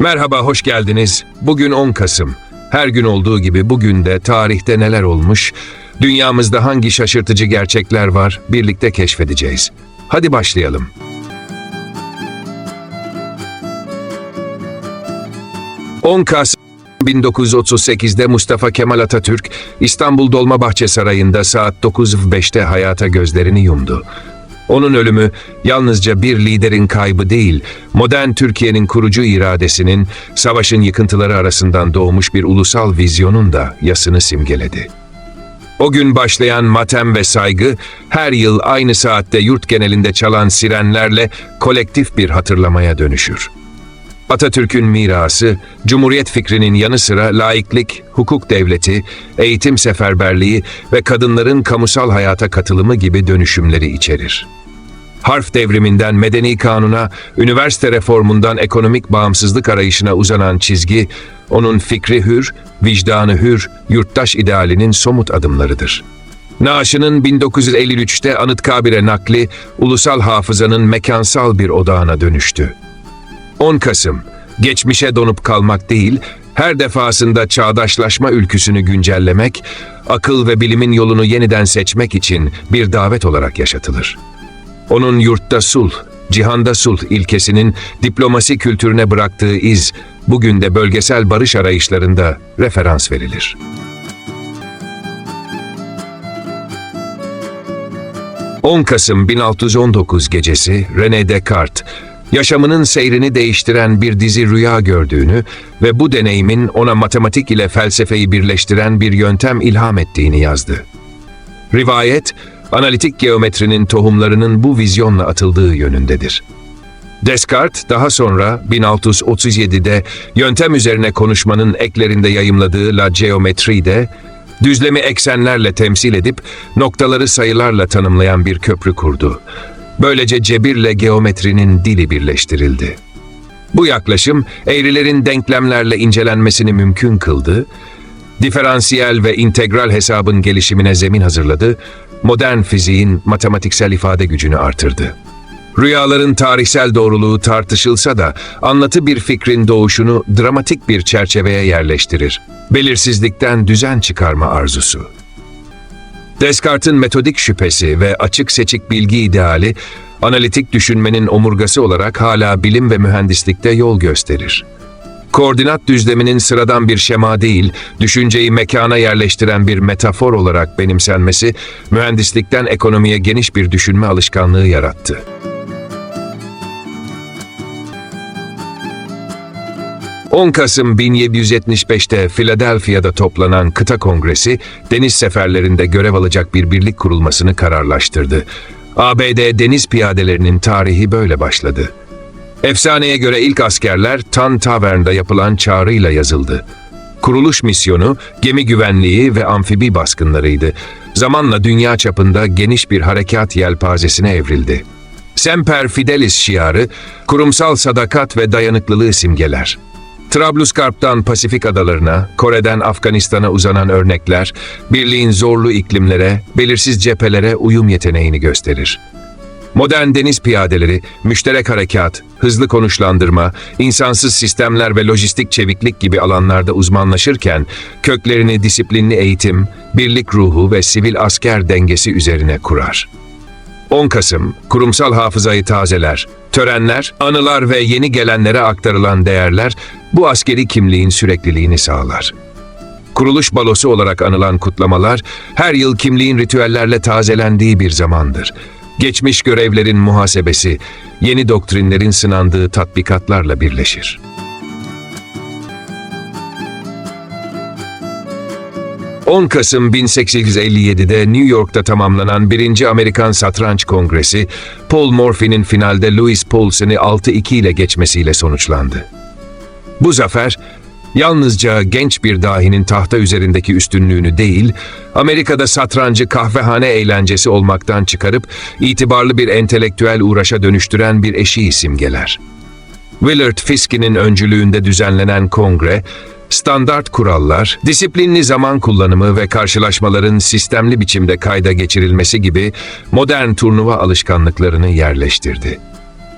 Merhaba, hoş geldiniz. Bugün 10 Kasım. Her gün olduğu gibi bugün de tarihte neler olmuş, dünyamızda hangi şaşırtıcı gerçekler var birlikte keşfedeceğiz. Hadi başlayalım. ...10 Kasım 1938'de Mustafa Kemal Atatürk, İstanbul Dolmabahçe Sarayı'nda saat 9.05'te hayata gözlerini yumdu. Onun ölümü yalnızca bir liderin kaybı değil, modern Türkiye'nin kurucu iradesinin, savaşın yıkıntıları arasından doğmuş bir ulusal vizyonun da yasını simgeledi. O gün başlayan matem ve saygı, her yıl aynı saatte yurt genelinde çalan sirenlerle kolektif bir hatırlamaya dönüşür. Atatürk'ün mirası, Cumhuriyet fikrinin yanı sıra laiklik, hukuk devleti, eğitim seferberliği ve kadınların kamusal hayata katılımı gibi dönüşümleri içerir. Harf devriminden medeni kanuna, üniversite reformundan ekonomik bağımsızlık arayışına uzanan çizgi, onun fikri hür, vicdanı hür, yurttaş idealinin somut adımlarıdır. Naaşı'nın 1953'te Anıtkabir'e nakli, ulusal hafızanın mekansal bir odağına dönüştü. 10 Kasım, geçmişe donup kalmak değil, her defasında çağdaşlaşma ülküsünü güncellemek, akıl ve bilimin yolunu yeniden seçmek için bir davet olarak yaşatılır. Onun yurtta sulh, cihanda sulh ilkesinin diplomasi kültürüne bıraktığı iz, bugün de bölgesel barış arayışlarında referans verilir. ...10 Kasım 1619 gecesi René Descartes, yaşamının seyrini değiştiren bir dizi rüya gördüğünü ve bu deneyimin ona matematik ile felsefeyi birleştiren bir yöntem ilham ettiğini yazdı. Rivayet, analitik geometrinin tohumlarının bu vizyonla atıldığı yönündedir. Descartes daha sonra 1637'de yöntem üzerine konuşmanın eklerinde yayımladığı La Geometrie'de düzlemi eksenlerle temsil edip noktaları sayılarla tanımlayan bir köprü kurdu. Böylece cebirle geometrinin dili birleştirildi. Bu yaklaşım eğrilerin denklemlerle incelenmesini mümkün kıldı, diferansiyel ve integral hesabın gelişimine zemin hazırladı, modern fiziğin matematiksel ifade gücünü artırdı. Rüyaların tarihsel doğruluğu tartışılsa da anlatı bir fikrin doğuşunu dramatik bir çerçeveye yerleştirir. Belirsizlikten düzen çıkarma arzusu. Descartes'in metodik şüphesi ve açık seçik bilgi ideali, analitik düşünmenin omurgası olarak hala bilim ve mühendislikte yol gösterir. Koordinat düzleminin sıradan bir şema değil, düşünceyi mekana yerleştiren bir metafor olarak benimsenmesi, mühendislikten ekonomiye geniş bir düşünme alışkanlığı yarattı. ...10 Kasım 1775'te Philadelphia'da toplanan kıta kongresi... ...deniz seferlerinde görev alacak bir birlik kurulmasını kararlaştırdı. ABD deniz piyadelerinin tarihi böyle başladı. Efsaneye göre ilk askerler Tan Tavern'da yapılan çağrıyla yazıldı. Kuruluş misyonu gemi güvenliği ve amfibi baskınlarıydı. Zamanla dünya çapında geniş bir harekat yelpazesine evrildi. Semper Fidelis şiarı, kurumsal sadakat ve dayanıklılığı simgeler. Trablusgarp'tan Pasifik adalarına, Kore'den Afganistan'a uzanan örnekler, birliğin zorlu iklimlere, belirsiz cephelere uyum yeteneğini gösterir. Modern deniz piyadeleri, müşterek harekat, hızlı konuşlandırma, insansız sistemler ve lojistik çeviklik gibi alanlarda uzmanlaşırken, köklerini disiplinli eğitim, birlik ruhu ve sivil asker dengesi üzerine kurar. 10 Kasım, kurumsal hafızayı tazeler, törenler, anılar ve yeni gelenlere aktarılan değerler bu askeri kimliğin sürekliliğini sağlar. Kuruluş balosu olarak anılan kutlamalar, her yıl kimliğin ritüellerle tazelendiği bir zamandır. Geçmiş görevlerin muhasebesi, yeni doktrinlerin sınandığı tatbikatlarla birleşir. ...10 Kasım 1857'de New York'ta tamamlanan 1. Amerikan Satranç Kongresi... ...Paul Morphy'nin finalde Louis Paulsen'i 6-2 ile geçmesiyle sonuçlandı. Bu zafer, yalnızca genç bir dahinin tahta üzerindeki üstünlüğünü değil, Amerika'da satrancı kahvehane eğlencesi olmaktan çıkarıp itibarlı bir entelektüel uğraşa dönüştüren bir eşiği simgeler. Willard Fiskey'nin öncülüğünde düzenlenen kongre, standart kurallar, disiplinli zaman kullanımı ve karşılaşmaların sistemli biçimde kayda geçirilmesi gibi modern turnuva alışkanlıklarını yerleştirdi.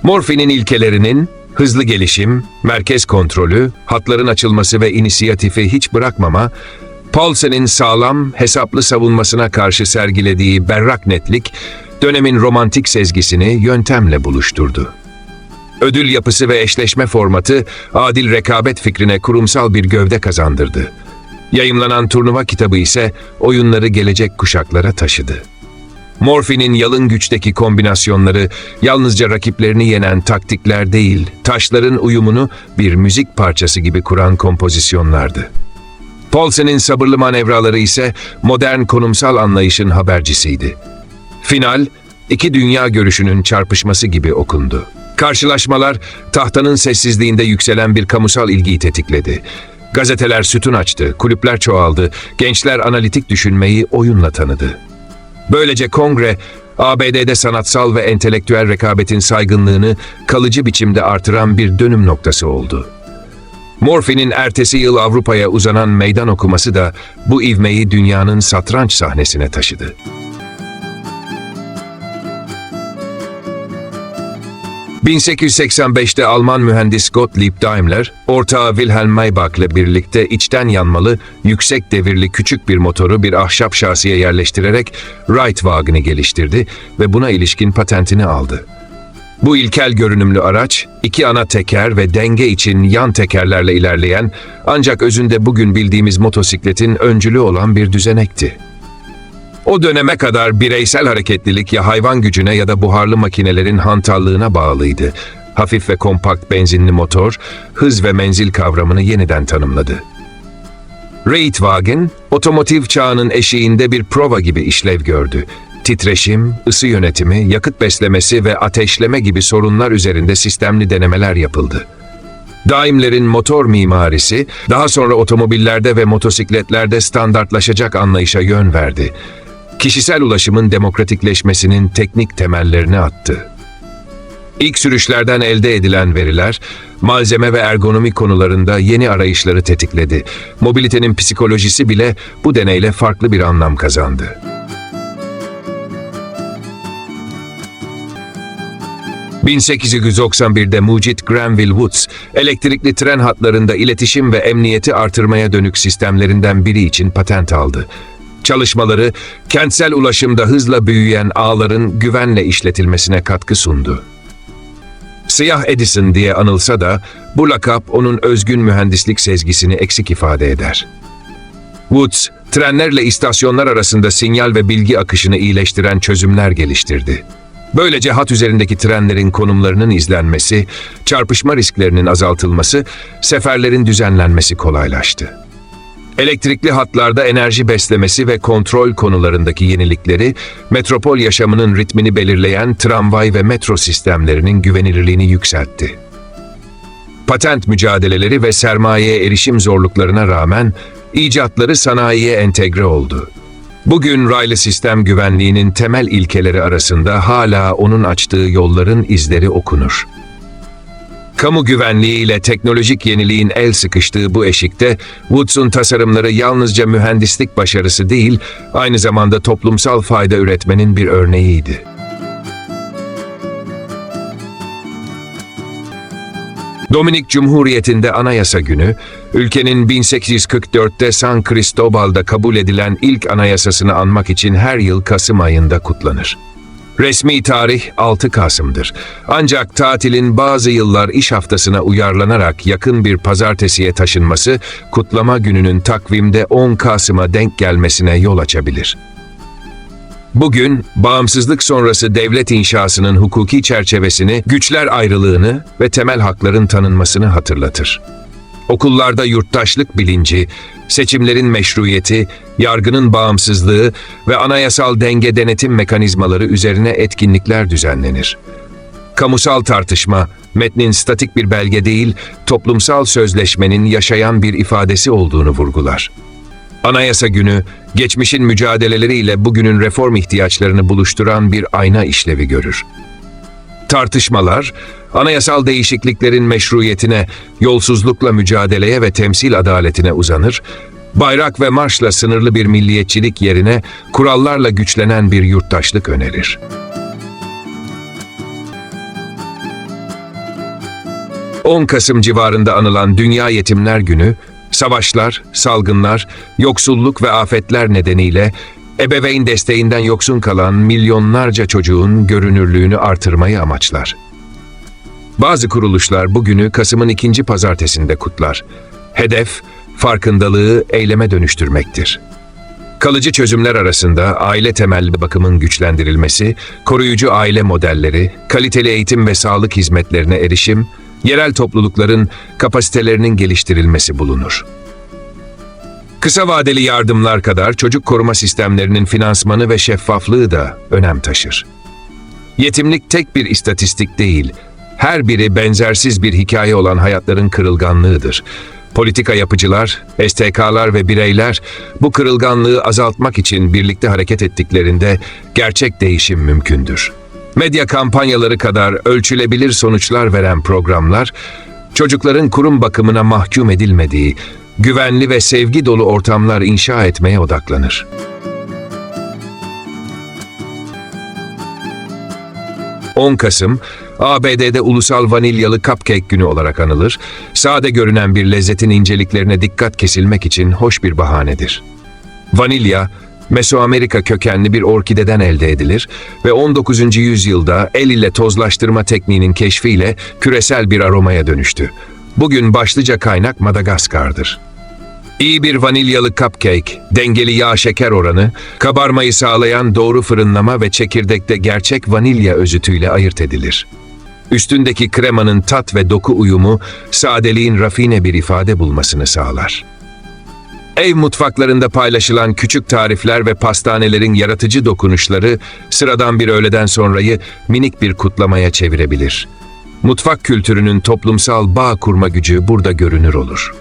Morphy'nin ilkelerinin Hızlı gelişim, merkez kontrolü, hatların açılması ve inisiyatifi hiç bırakmama, Paulsen'in sağlam, hesaplı savunmasına karşı sergilediği berrak netlik, dönemin romantik sezgisini yöntemle buluşturdu. Ödül yapısı ve eşleşme formatı adil rekabet fikrine kurumsal bir gövde kazandırdı. Yayımlanan turnuva kitabı ise oyunları gelecek kuşaklara taşıdı. Morphin'in yalın güçteki kombinasyonları yalnızca rakiplerini yenen taktikler değil, taşların uyumunu bir müzik parçası gibi kuran kompozisyonlardı. Paulsen'in sabırlı manevraları ise modern konumsal anlayışın habercisiydi. Final, iki dünya görüşünün çarpışması gibi okundu. Karşılaşmalar, tahtanın sessizliğinde yükselen bir kamusal ilgiyi tetikledi. Gazeteler sütun açtı, kulüpler çoğaldı, gençler analitik düşünmeyi oyunla tanıdı. Böylece kongre, ABD'de sanatsal ve entelektüel rekabetin saygınlığını kalıcı biçimde artıran bir dönüm noktası oldu. Morphin'in ertesi yıl Avrupa'ya uzanan meydan okuması da bu ivmeyi dünyanın satranç sahnesine taşıdı. 1885'te Alman mühendis Gottlieb Daimler, ortağı Wilhelm Maybach ile birlikte içten yanmalı, yüksek devirli küçük bir motoru bir ahşap şasiye yerleştirerek Reitwagen'ı geliştirdi ve buna ilişkin patentini aldı. Bu ilkel görünümlü araç, iki ana teker ve denge için yan tekerlerle ilerleyen, ancak özünde bugün bildiğimiz motosikletin öncülü olan bir düzenekti. O döneme kadar bireysel hareketlilik ya hayvan gücüne ya da buharlı makinelerin hantallığına bağlıydı. Hafif ve kompakt benzinli motor, hız ve menzil kavramını yeniden tanımladı. Reitwagen, otomotiv çağının eşiğinde bir prova gibi işlev gördü. Titreşim, ısı yönetimi, yakıt beslemesi ve ateşleme gibi sorunlar üzerinde sistemli denemeler yapıldı. Daimler'in motor mimarisi, daha sonra otomobillerde ve motosikletlerde standartlaşacak anlayışa yön verdi kişisel ulaşımın demokratikleşmesinin teknik temellerini attı. İlk sürüşlerden elde edilen veriler, malzeme ve ergonomi konularında yeni arayışları tetikledi. Mobilitenin psikolojisi bile bu deneyle farklı bir anlam kazandı. ...1891'de Mucit Granville Woods, elektrikli tren hatlarında iletişim ve emniyeti artırmaya dönük sistemlerinden biri için patent aldı. Çalışmaları kentsel ulaşımda hızla büyüyen ağların güvenle işletilmesine katkı sundu. Siyah Edison diye anılsa da bu lakap onun özgün mühendislik sezgisini eksik ifade eder. Woods, trenlerle istasyonlar arasında sinyal ve bilgi akışını iyileştiren çözümler geliştirdi. Böylece hat üzerindeki trenlerin konumlarının izlenmesi, çarpışma risklerinin azaltılması, seferlerin düzenlenmesi kolaylaştı. Elektrikli hatlarda enerji beslemesi ve kontrol konularındaki yenilikleri, metropol yaşamının ritmini belirleyen tramvay ve metro sistemlerinin güvenilirliğini yükseltti. Patent mücadeleleri ve sermayeye erişim zorluklarına rağmen icatları sanayiye entegre oldu. Bugün raylı sistem güvenliğinin temel ilkeleri arasında hala onun açtığı yolların izleri okunur. Kamu güvenliği ile teknolojik yeniliğin el sıkıştığı bu eşikte, Woods'un tasarımları yalnızca mühendislik başarısı değil, aynı zamanda toplumsal fayda üretmenin bir örneğiydi. Dominik Cumhuriyeti'nde Anayasa Günü, ülkenin 1844'te San Cristobal'da kabul edilen ilk anayasasını anmak için her yıl Kasım ayında kutlanır. Resmi tarih 6 Kasım'dır. Ancak tatilin bazı yıllar iş haftasına uyarlanarak yakın bir pazartesiye taşınması, kutlama gününün takvimde 10 Kasım'a denk gelmesine yol açabilir. Bugün, bağımsızlık sonrası devlet inşasının hukuki çerçevesini, güçler ayrılığını ve temel hakların tanınmasını hatırlatır. Okullarda yurttaşlık bilinci, seçimlerin meşruiyeti, yargının bağımsızlığı ve anayasal denge denetim mekanizmaları üzerine etkinlikler düzenlenir. Kamusal tartışma, metnin statik bir belge değil, toplumsal sözleşmenin yaşayan bir ifadesi olduğunu vurgular. Anayasa günü, geçmişin mücadeleleriyle bugünün reform ihtiyaçlarını buluşturan bir ayna işlevi görür. Tartışmalar, anayasal değişikliklerin meşruiyetine, yolsuzlukla mücadeleye ve temsil adaletine uzanır, bayrak ve marşla sınırlı bir milliyetçilik yerine kurallarla güçlenen bir yurttaşlık önerir. 10 Kasım civarında anılan Dünya Yetimler Günü, savaşlar, salgınlar, yoksulluk ve afetler nedeniyle ebeveyn desteğinden yoksun kalan milyonlarca çocuğun görünürlüğünü artırmayı amaçlar. Bazı kuruluşlar bugünü Kasım'ın ikinci pazartesinde kutlar. Hedef, farkındalığı eyleme dönüştürmektir. Kalıcı çözümler arasında aile temelli bakımın güçlendirilmesi, koruyucu aile modelleri, kaliteli eğitim ve sağlık hizmetlerine erişim, yerel toplulukların kapasitelerinin geliştirilmesi bulunur. Kısa vadeli yardımlar kadar çocuk koruma sistemlerinin finansmanı ve şeffaflığı da önem taşır. Yetimlik tek bir istatistik değil, her biri benzersiz bir hikaye olan hayatların kırılganlığıdır. Politika yapıcılar, STK'lar ve bireyler bu kırılganlığı azaltmak için birlikte hareket ettiklerinde gerçek değişim mümkündür. Medya kampanyaları kadar ölçülebilir sonuçlar veren programlar, çocukların kurum bakımına mahkum edilmediği, güvenli ve sevgi dolu ortamlar inşa etmeye odaklanır. 10 Kasım, ABD'de Ulusal Vanilyalı Cupcake Günü olarak anılır, sade görünen bir lezzetin inceliklerine dikkat kesilmek için hoş bir bahanedir. Vanilya, Mesoamerika kökenli bir orkideden elde edilir ve 19. yüzyılda el ile tozlaştırma tekniğinin keşfiyle küresel bir aromaya dönüştü. Bugün başlıca kaynak Madagaskar'dır. İyi bir vanilyalı cupcake, dengeli yağ şeker oranı, kabarmayı sağlayan doğru fırınlama ve çekirdekte gerçek vanilya özütüyle ayırt edilir. Üstündeki kremanın tat ve doku uyumu, sadeliğin rafine bir ifade bulmasını sağlar. Ev mutfaklarında paylaşılan küçük tarifler ve pastanelerin yaratıcı dokunuşları, sıradan bir öğleden sonrayı minik bir kutlamaya çevirebilir. Mutfak kültürünün toplumsal bağ kurma gücü burada görünür olur.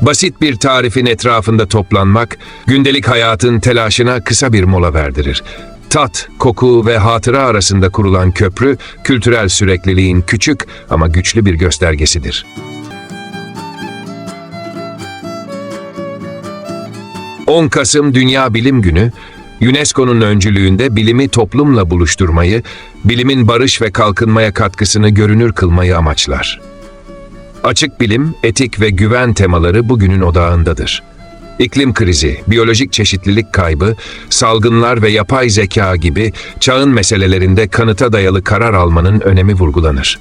Basit bir tarifin etrafında toplanmak, gündelik hayatın telaşına kısa bir mola verdirir. Tat, koku ve hatıra arasında kurulan köprü, kültürel sürekliliğin küçük ama güçlü bir göstergesidir. 10 Kasım Dünya Bilim Günü, UNESCO'nun öncülüğünde bilimi toplumla buluşturmayı, bilimin barış ve kalkınmaya katkısını görünür kılmayı amaçlar. Açık bilim, etik ve güven temaları bugünün odağındadır. İklim krizi, biyolojik çeşitlilik kaybı, salgınlar ve yapay zeka gibi çağın meselelerinde kanıta dayalı karar almanın önemi vurgulanır.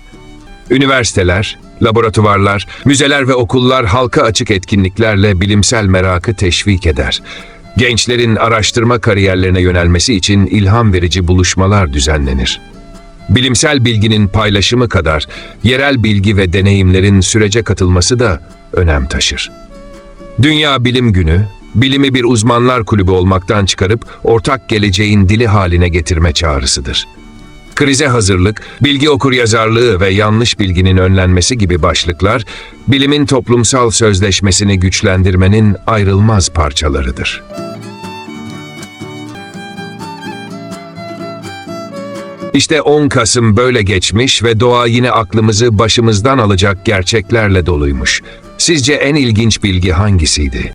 Üniversiteler, laboratuvarlar, müzeler ve okullar halka açık etkinliklerle bilimsel merakı teşvik eder. Gençlerin araştırma kariyerlerine yönelmesi için ilham verici buluşmalar düzenlenir. Bilimsel bilginin paylaşımı kadar yerel bilgi ve deneyimlerin sürece katılması da önem taşır. Dünya Bilim Günü, bilimi bir uzmanlar kulübü olmaktan çıkarıp ortak geleceğin dili haline getirme çağrısıdır. Krize hazırlık, bilgi okuryazarlığı ve yanlış bilginin önlenmesi gibi başlıklar, bilimin toplumsal sözleşmesini güçlendirmenin ayrılmaz parçalarıdır. İşte 10 Kasım böyle geçmiş ve doğa yine aklımızı başımızdan alacak gerçeklerle doluymuş. Sizce en ilginç bilgi hangisiydi?